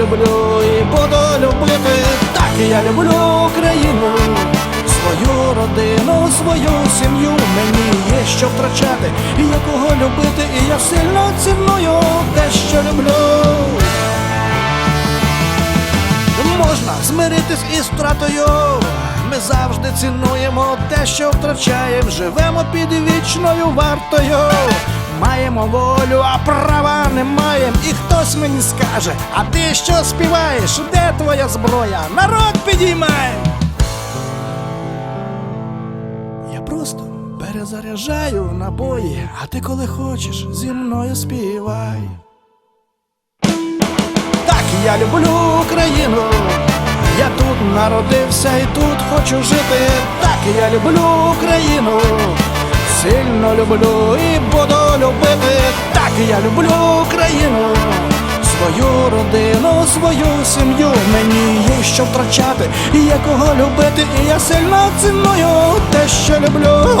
Люблю і буду любити. Так я люблю Україну. Свою родину, свою сім'ю мені є що втрачати, і є кого любити, і я сильно ціную те, що люблю. Можна змиритись із втратою. Ми завжди цінуємо те, що втрачаємо, живемо під вічною вартою. Маємо волю, а права не маємо. Хтось мені скаже, а ти що співаєш? Де твоя зброя? Народ підіймай! Я просто перезаряджаю набої, а ти коли хочеш зі мною співай. Так я люблю Україну. Я тут народився і тут хочу жити. Так я люблю Україну. Сильно люблю і буду любити. Так я люблю Україну. Свою сім'ю мені є що втрачати, і є кого любити, і я сильно ціную те, що люблю.